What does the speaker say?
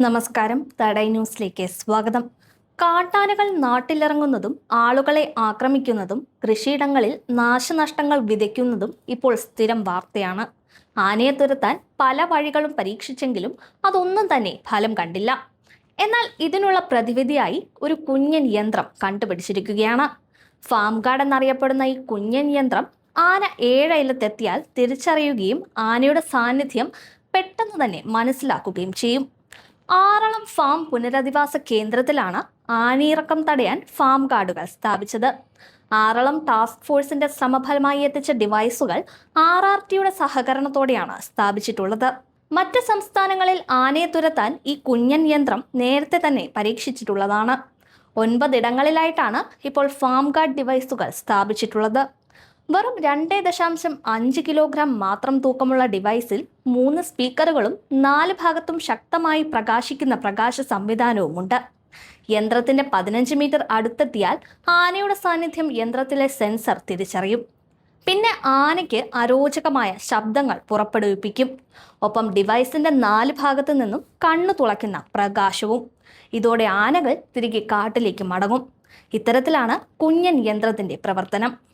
നമസ്കാരം. തടൈ ന്യൂസിലേക്ക് സ്വാഗതം. കാട്ടാനകൾ നാട്ടിലിറങ്ങുന്നതും ആളുകളെ ആക്രമിക്കുന്നതും കൃഷിയിടങ്ങളിൽ നാശനഷ്ടങ്ങൾ വിതയ്ക്കുന്നതും ഇപ്പോൾ സ്ഥിരം വാർത്തയാണ്. ആനയെ തുരത്താൻ പല വഴികളും പരീക്ഷിച്ചെങ്കിലും അതൊന്നും തന്നെ ഫലം കണ്ടില്ല. എന്നാൽ ഇതിനുള്ള പ്രതിവിധിയായി ഒരു കുഞ്ഞൻ യന്ത്രം കണ്ടുപിടിച്ചിരിക്കുകയാണ്. ഫാം ഗാർഡ് എന്നറിയപ്പെടുന്ന ഈ കുഞ്ഞൻ യന്ത്രം ആന ഏഴയിലത്തെത്തിയാൽ തിരിച്ചറിയുകയും ആനയുടെ സാന്നിധ്യം പെട്ടെന്ന് തന്നെ മനസ്സിലാക്കുകയും ചെയ്യും. ആറളം ഫാം പുനരധിവാസ കേന്ദ്രത്തിലാണ് ആനയിറക്കം തടയാൻ ഫാം കാർഡുകൾ സ്ഥാപിച്ചത്. ആറളം ടാസ്ക് ഫോഴ്സിന്റെ ശ്രമഫലമായി എത്തിച്ച ഡിവൈസുകൾ ആർ ആർ ടിയുടെ സഹകരണത്തോടെയാണ് സ്ഥാപിച്ചിട്ടുള്ളത്. മറ്റ് സംസ്ഥാനങ്ങളിൽ ആനയെ തുരത്താൻ ഈ കുഞ്ഞൻ യന്ത്രം നേരത്തെ തന്നെ പരീക്ഷിച്ചിട്ടുള്ളതാണ്. ഒൻപതിടങ്ങളിലായിട്ടാണ് ഇപ്പോൾ ഫാം കാർഡ് ഡിവൈസുകൾ സ്ഥാപിച്ചിട്ടുള്ളത്. വെറും രണ്ട് ദശാംശം അഞ്ച് കിലോഗ്രാം മാത്രം തൂക്കമുള്ള ഡിവൈസിൽ മൂന്ന് സ്പീക്കറുകളും നാല് ഭാഗത്തും ശക്തമായി പ്രകാശിക്കുന്ന പ്രകാശ സംവിധാനവുമുണ്ട്. യന്ത്രത്തിന്റെ പതിനഞ്ച് മീറ്റർ അടുത്തെത്തിയാൽ ആനയുടെ സാന്നിധ്യം യന്ത്രത്തിലെ സെൻസർ തിരിച്ചറിയും. പിന്നെ ആനയ്ക്ക് അരോചകമായ ശബ്ദങ്ങൾ പുറപ്പെടുവിപ്പിക്കും. ഒപ്പം ഡിവൈസിന്റെ നാല് ഭാഗത്തു നിന്നും കണ്ണു തുളയ്ക്കുന്ന പ്രകാശവും. ഇതോടെ ആനകൾ തിരികെ കാട്ടിലേക്ക് മടങ്ങും. ഇത്തരത്തിലാണ് കുഞ്ഞൻ യന്ത്രത്തിന്റെ പ്രവർത്തനം.